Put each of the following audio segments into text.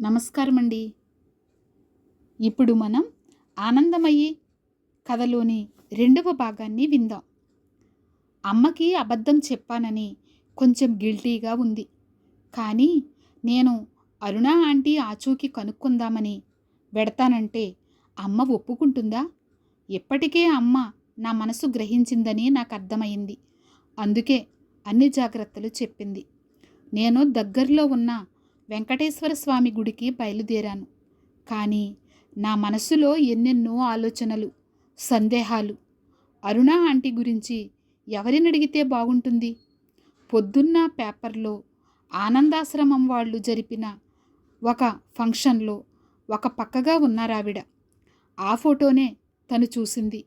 నమస్కారం అండి ఇప్పుడు మనం ఆనందమయ్యి కథలోని రెండవ భాగాన్ని విందాం. అమ్మకి అబద్ధం చెప్పానని కొంచెం గిల్టీగా ఉంది. కానీ నేను అరుణ ఆంటీ ఆచూకీ కనుక్కుందామని వెడతానంటే అమ్మ ఒప్పుకుంటుందా? ఎప్పటికే అమ్మ నా మనసు గ్రహించిందని నాకు అర్థమైంది అందుకే అన్ని జాగ్రత్తలు చెప్పింది. నేను దగ్గరలో ఉన్న వెంకటేశ్వర స్వామి గుడికి బయలుదేరాను. కానీ నా మనసులో ఎన్నెన్నో ఆలోచనలు సందేహాలు. అరుణ ఆంటీ గురించి ఎవరిని అడిగితే బాగుంటుంది? పొద్దున్న పేపర్లో ఆనందాశ్రమం వాళ్ళు జరిపిన ఒక ఫంక్షన్లో ఒక పక్కగా ఉన్నారావిడ. ఆ ఫోటోనే తను చూసింది.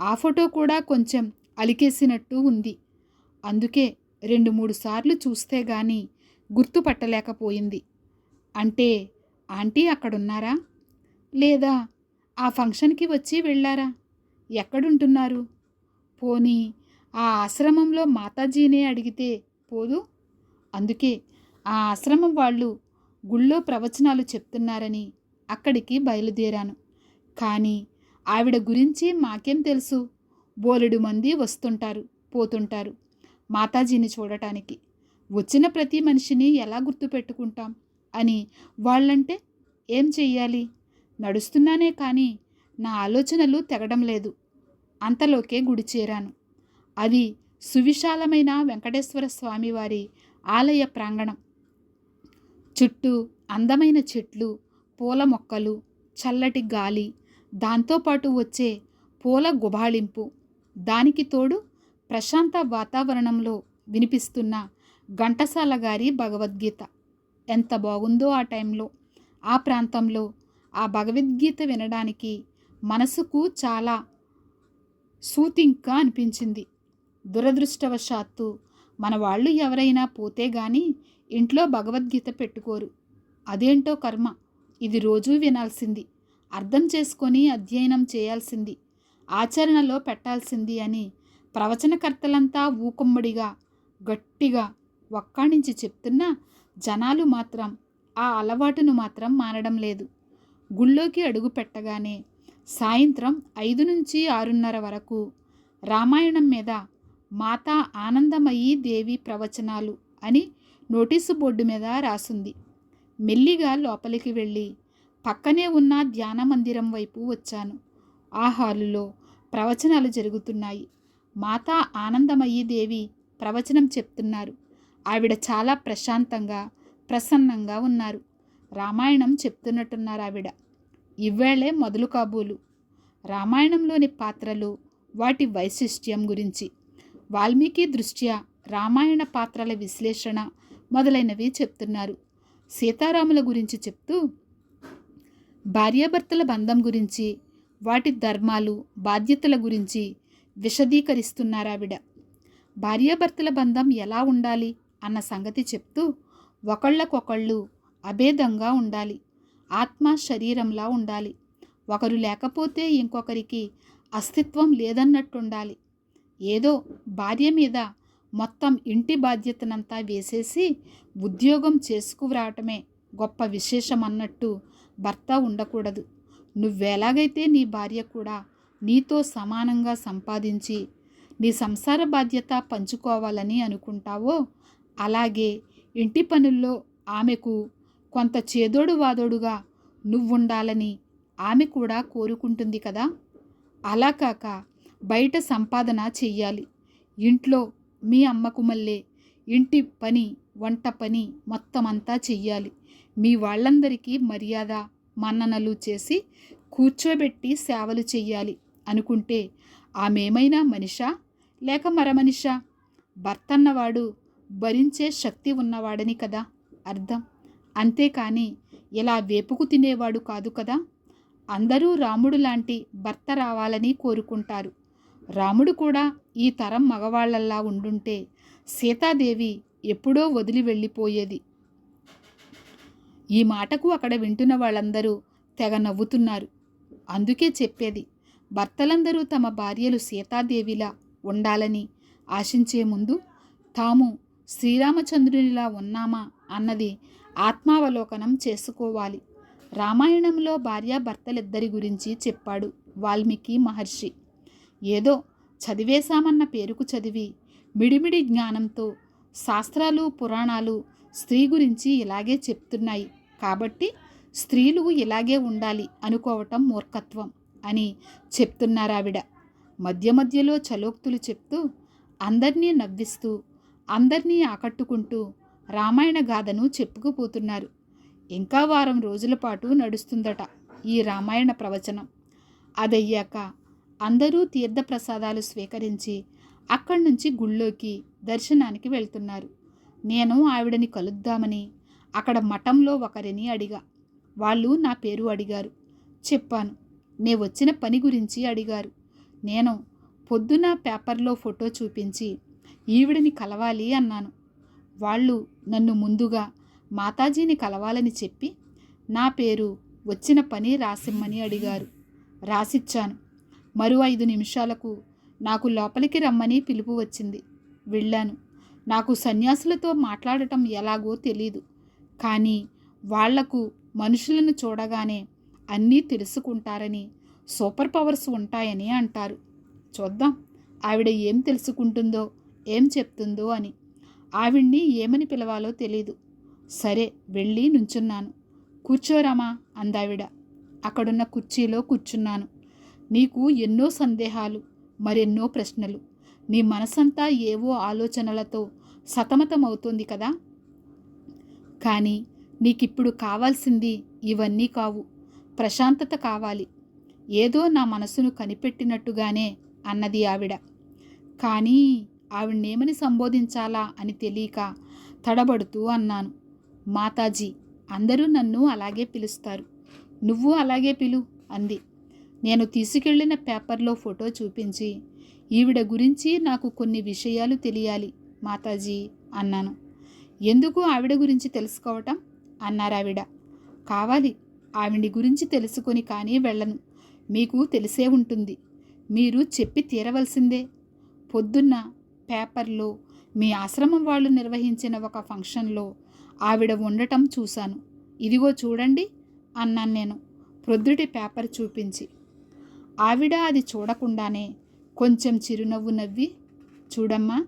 ఆ ఫోటో కూడా కొంచెం అలికేసినట్టు ఉంది. అందుకే రెండు మూడు సార్లు చూస్తే గాని గుర్తుపట్టలేకపోయింది. అంటే ఆంటీ అక్కడున్నారా? లేదా ఆ ఫంక్షన్కి వచ్చి వెళ్ళారా? ఎక్కడుంటున్నారు? పోనీ ఆ ఆశ్రమంలో మాతాజీనే అడిగితే పోదు? అందుకే ఆ ఆశ్రమం వాళ్ళు గుళ్ళో ప్రవచనాలు చెప్తున్నారని అక్కడికి బయలుదేరాను. కానీ ఆవిడ గురించి మాకేం తెలుసు? బోలెడు మంది వస్తుంటారు పోతుంటారు మాతాజీని చూడటానికి. వచ్చిన ప్రతి మనిషిని ఎలా గుర్తుపెట్టుకుంటాం? అని వాళ్ళంటే ఏం చెయ్యాలి? నడుస్తున్నానే కానీ నా ఆలోచనలు తెగడం లేదు. అంతలోకే గుడి చేరాను. అది సువిశాలమైన వెంకటేశ్వర స్వామివారి ఆలయ ప్రాంగణం. చుట్టూ అందమైన చెట్లు పూల మొక్కలు చల్లటి గాలి దాంతోపాటు వచ్చే పూల గుబాళింపు. దానికి తోడు ప్రశాంత వాతావరణంలో వినిపిస్తున్న ఘంటసాల గారి భగవద్గీత. ఎంత బాగుందో ఆ టైంలో. ఆ ప్రాంతంలో ఆ భగవద్గీత వినడానికి మనసుకు చాలా సూతింగ్గా అనిపించింది. దురదృష్టవశాత్తు మన వాళ్ళు ఎవరైనా పోతే గాని ఇంట్లో భగవద్గీత పెట్టుకోరు. అదేంటో కర్మ. ఇది రోజూ వినాల్సింది. అర్థం చేసుకొని అధ్యయనం చేయాల్సింది. ఆచరణలో పెట్టాల్సింది అని ప్రవచనకర్తలంతా ఊకుమ్మడిగా గట్టిగా ఒక్కాణించి చెప్తున్నా జనాలు మాత్రం ఆ అలవాటును మాత్రం మానడం లేదు. గుళ్ళోకి అడుగు పెట్టగానే సాయంత్రం ఐదు నుంచి ఆరున్నర వరకు రామాయణం మీద మాతా ఆనందమయీ దేవి ప్రవచనాలు అని నోటీసు బోర్డు మీద రాసుంది. మెల్లిగా లోపలికి వెళ్ళి పక్కనే ఉన్న ధ్యాన మందిరం వైపు వచ్చాను. ఆ హాలులో ప్రవచనాలు జరుగుతున్నాయి. మాతా ఆనందమయీ దేవి ప్రవచనం చెప్తున్నారు. ఆవిడ చాలా ప్రశాంతంగా ప్రసన్నంగా ఉన్నారు. రామాయణం చెప్తున్నట్టున్నారు ఆవిడ. ఇవ్వేళే మొదలు కాబోలు. రామాయణంలోని పాత్రలు వాటి వైశిష్ట్యం గురించి. వాల్మీకి దృష్ట్యా రామాయణ పాత్రల విశ్లేషణ మొదలైనవి చెప్తున్నారు. సీతారాముల గురించి చెప్తూ భార్యాభర్తల బంధం గురించి వాటి ధర్మాలు బాధ్యతల గురించి విశదీకరిస్తున్నారావిడ భార్యాభర్తల బంధం ఎలా ఉండాలి? అన్న సంగతి చెప్తూ ఒకళ్ళకొకళ్ళు అభేదంగా ఉండాలి. ఆత్మ శరీరంలా ఉండాలి. ఒకరు లేకపోతే ఇంకొకరికి అస్తిత్వం లేదన్నట్టుండాలి. ఏదో భార్య మీద మొత్తం ఇంటి బాధ్యతనంతా వేసేసి ఉద్యోగం చేసుకురావటమే గొప్ప విశేషం అన్నట్టు భర్త ఉండకూడదు. నువ్వెలాగైతే నీ భార్య కూడా నీతో సమానంగా సంపాదించి నీ సంసార బాధ్యత పంచుకోవాలని అనుకుంటావో అలాగే ఇంటి పనుల్లో ఆమెకు కొంత చేదోడు వాదోడుగా నువ్వుండాలని ఆమె కూడా కోరుకుంటుంది కదా? అలా కాక బయట సంపాదన చెయ్యాలి. ఇంట్లో మీ అమ్మకు మళ్ళీ ఇంటి పని వంట పని మొత్తం అంతా చెయ్యాలి. మీ వాళ్ళందరికీ మర్యాద మన్ననలు చేసి కూర్చోబెట్టి సేవలు చెయ్యాలి అనుకుంటే ఆమెమైనా మనిషా? లేక మరమనిషా? భర్తన్నవాడు భరించే శక్తి ఉన్నవాడని కదా అర్థం. అంతేకాని ఇలా వేపుకు తినేవాడు కాదు కదా? అందరూ రాముడు లాంటి భర్త రావాలని కోరుకుంటారు. రాముడు కూడా ఈ తరం మగవాళ్ళల్లా ఉండుంటే సీతాదేవి ఎప్పుడో వదిలి వెళ్ళిపోయేది. ఈ మాటకు అక్కడ వింటున్న వాళ్ళందరూ తెగ నవ్వుతున్నారు. అందుకే చెప్పేది భర్తలందరూ తమ భార్యలు సీతాదేవిలా ఉండాలని ఆశించే ముందు తాము శ్రీరామచంద్రునిలా ఉన్నామా అన్నది ఆత్మావలోకనం చేసుకోవాలి. రామాయణంలో భార్యాభర్తలిద్దరి గురించి చెప్పాడు వాల్మీకి మహర్షి. ఏదో చదివేశామన్న పేరుకు చదివి మిడిమిడి జ్ఞానంతో శాస్త్రాలు పురాణాలు స్త్రీ గురించి ఇలాగే చెప్తున్నాయి. కాబట్టి స్త్రీలు ఇలాగే ఉండాలి అనుకోవటం మూర్ఖత్వం అని చెప్తున్నారావిడ. మధ్య మధ్యలో చలోక్తులు చెప్తూ అందరినీ నవ్విస్తూ అందరినీ ఆకట్టుకుంటూ రామాయణ గాథను చెప్పుకుపోతున్నారు. ఇంకా వారం రోజుల పాటు నడుస్తుందట ఈ రామాయణ ప్రవచనం. అదయ్యాక అందరూ తీర్థప్రసాదాలు స్వీకరించి అక్కడి నుంచి గుళ్ళోకి దర్శనానికి వెళ్తున్నారు. నేను ఆవిడని కలుద్దామని అక్కడ మఠంలో ఒకరిని అడిగా. వాళ్ళు నా పేరు అడిగారు. చెప్పాను. నే వచ్చిన పని గురించి అడిగారు. నేను పొద్దున పేపర్లో ఫోటో చూపించి ఈవిడని కలవాలి అన్నాను. వాళ్ళు నన్ను ముందుగా మాతాజీని కలవాలని చెప్పి నా పేరు వచ్చిన పని రాసిమ్మని అడిగారు. రాసిచ్చాను. మరో ఐదు నిమిషాలకు నాకు లోపలికి రమ్మని పిలుపు వచ్చింది. వెళ్ళాను. నాకు సన్యాసులతో మాట్లాడటం ఎలాగో తెలీదు. కానీ వాళ్ళకు మనుషులను చూడగానే అన్నీ తెలుసుకుంటారని సూపర్ పవర్స్ ఉంటాయని అంటారు. చూద్దాం. ఆవిడ ఏం తెలుసుకుంటుందో ఏం చెప్తుందో అని. ఆవిడ్ని ఏమని పిలవాలో తెలీదు. సరే వెళ్ళి నుంచున్నాను. కూర్చోరామా అందావిడ. అక్కడున్న కుర్చీలో కూర్చున్నాను. నీకు ఎన్నో సందేహాలు మరెన్నో ప్రశ్నలు. నీ మనసంతా ఏవో ఆలోచనలతో సతమతమవుతోంది కదా? కానీ నీకిప్పుడు కావాల్సింది ఇవన్నీ కావు. ప్రశాంతత కావాలి. ఏదో నా మనసును కనిపెట్టినట్టుగానే అన్నది ఆవిడ. కానీ ఆవిడనేమని సంబోధించాలా అని తెలియక తడబడుతూ అన్నాను. మాతాజీ అందరూ నన్ను అలాగే పిలుస్తారు. నువ్వు అలాగే పిలు అంది. నేను తీసుకెళ్ళిన పేపర్లో ఫోటో చూపించి ఈవిడ గురించి నాకు కొన్ని విషయాలు తెలియాలి మాతాజీ అన్నాను. ఎందుకు ఆవిడ గురించి తెలుసుకోవటం? అన్నారావిడ కావాలి ఆవిడ గురించి తెలుసుకొని కానీ వెళ్ళను. మీకు తెలిసే ఉంటుంది. మీరు చెప్పి తీరవలసిందే. పొద్దున్న పేపర్లో మీ ఆశ్రమం వాళ్ళు నిర్వహించిన ఒక ఫంక్షన్లో ఆవిడ ఉండటం చూశాను. ఇదిగో చూడండి అన్నాను నేను. ప్రొద్దుటి పేపర్ చూపించి. ఆవిడ అది చూడకుండానే కొంచెం చిరునవ్వు నవ్వి చూడమ్మా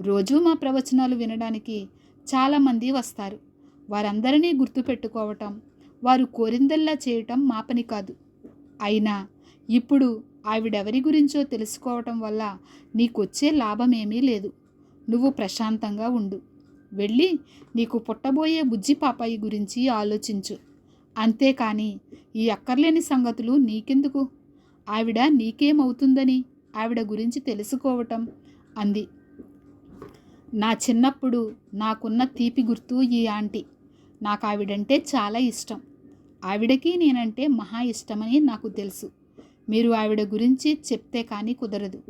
రోజూ మా ప్రవచనాలు వినడానికి చాలామంది వస్తారు. వారందరినీ గుర్తుపెట్టుకోవటం వారు కోరిందల్లా చేయటం మా పని కాదు. అయినా ఇప్పుడు ఆవిడెవరి గురించో తెలుసుకోవటం వల్ల నీకొచ్చే లాభమేమీ లేదు. నువ్వు ప్రశాంతంగా ఉండు. వెళ్ళి నీకు పుట్టబోయే బుజ్జి పాపాయి గురించి ఆలోచించు. అంతేకాని ఈ అక్కర్లేని సంగతులు నీకెందుకు? ఆవిడ నీకేమవుతుందని ఆవిడ గురించి తెలుసుకోవటం అంది. నా చిన్నప్పుడు నాకున్న తీపి గుర్తు ఈ ఆంటీ. నాకు ఆవిడంటే చాలా ఇష్టం. ఆవిడకి నేనంటే మహా ఇష్టమని నాకు తెలుసు. మీరు ఆవిడ గురించి చెప్తే కానీ కుదరదు.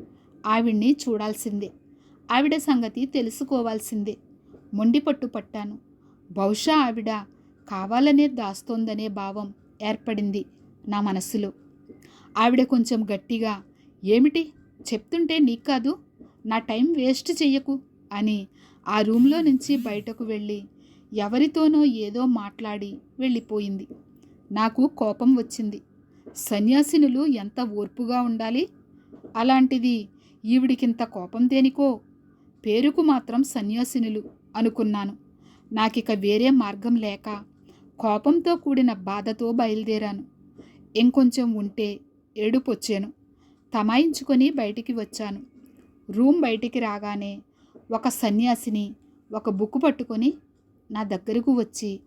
ఆవిడ్ని చూడాల్సిందే. ఆవిడ సంగతి తెలుసుకోవాల్సిందే. మొండి పట్టు పట్టాను. బహుశా ఆవిడ కావాలనే దాస్తోందనే భావం ఏర్పడింది నా మనస్సులో ఆవిడ కొంచెం గట్టిగా ఏమిటి? చెప్తుంటే నీకు కాదు. నా టైం వేస్ట్ చెయ్యకు అని ఆ రూమ్లో నుంచి బయటకు వెళ్ళి ఎవరితోనో ఏదో మాట్లాడి వెళ్ళిపోయింది. నాకు కోపం వచ్చింది. సన్యాసినులు ఎంత ఓర్పుగా ఉండాలి? అలాంటిది ఈవిడికింత కోపం దేనికో? పేరుకు మాత్రం సన్యాసినులు అనుకున్నాను. నాకిక వేరే మార్గం లేక కోపంతో కూడిన బాధతో బయలుదేరాను. ఇంకొంచెం ఉంటే ఏడుపొచ్చాను. తమాయించుకొని బయటికి వచ్చాను. రూమ్ బయటికి రాగానే ఒక సన్యాసిని ఒక బుక్ పట్టుకొని నా దగ్గరకు వచ్చి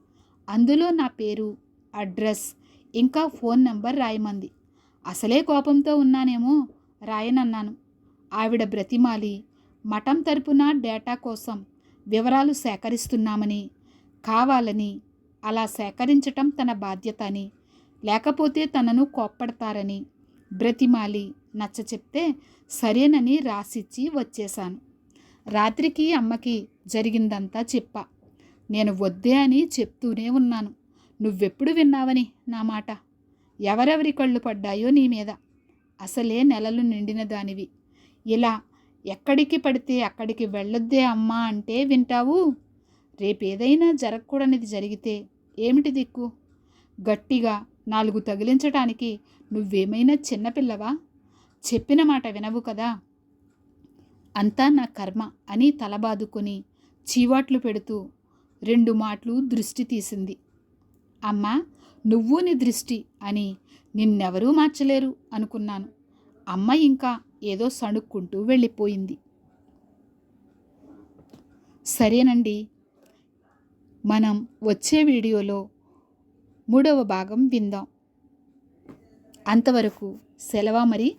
అందులో నా పేరు అడ్రస్ ఇంకా ఫోన్ నెంబర్ రాయమంది. అసలే కోపంతో ఉన్నానేమో రాయనన్నాను. ఆవిడ బ్రతిమాలి మఠం తరపున డేటా కోసం వివరాలు సేకరిస్తున్నామని కావాలని అలా సేకరించటం తన బాధ్యత అని లేకపోతే తనను కోప్పడతారని బ్రతిమాలి నచ్చ చెప్తే సరేనని రాసిచ్చి వచ్చేశాను. రాత్రికి అమ్మకి జరిగిందంతా చెప్పా. నేను వద్దే అని చెప్తూనే ఉన్నాను. నువ్వెప్పుడు విన్నావని నా మాట? ఎవరెవరి కళ్ళు పడ్డాయో నీ మీద. అసలే నెలలు నిండిన దానివి. ఇలా ఎక్కడికి పడితే అక్కడికి వెళ్ళొద్దే అమ్మా అంటే వింటావు? రేపేదైనా జరగకూడనిది జరిగితే ఏమిటి దిక్కు? గట్టిగా నాలుగు తగిలించటానికి నువ్వేమైనా చిన్నపిల్లవా చెప్పిన మాట వినవు కదా? అంతా నా కర్మ అని తలబాదుకొని చీవాట్లు పెడుతూ రెండు మాటలు దృష్టి తీసింది. అమ్మా నువ్వు నీ దృష్టి అని నిన్నెవరూ మార్చలేరు అనుకున్నాను. అమ్మ ఇంకా ఏదో సణుక్కుంటూ వెళ్ళిపోయింది. సరేనండి. మనం వచ్చే వీడియోలో మూడవ భాగం విందాం. అంతవరకు సెలవా మరి?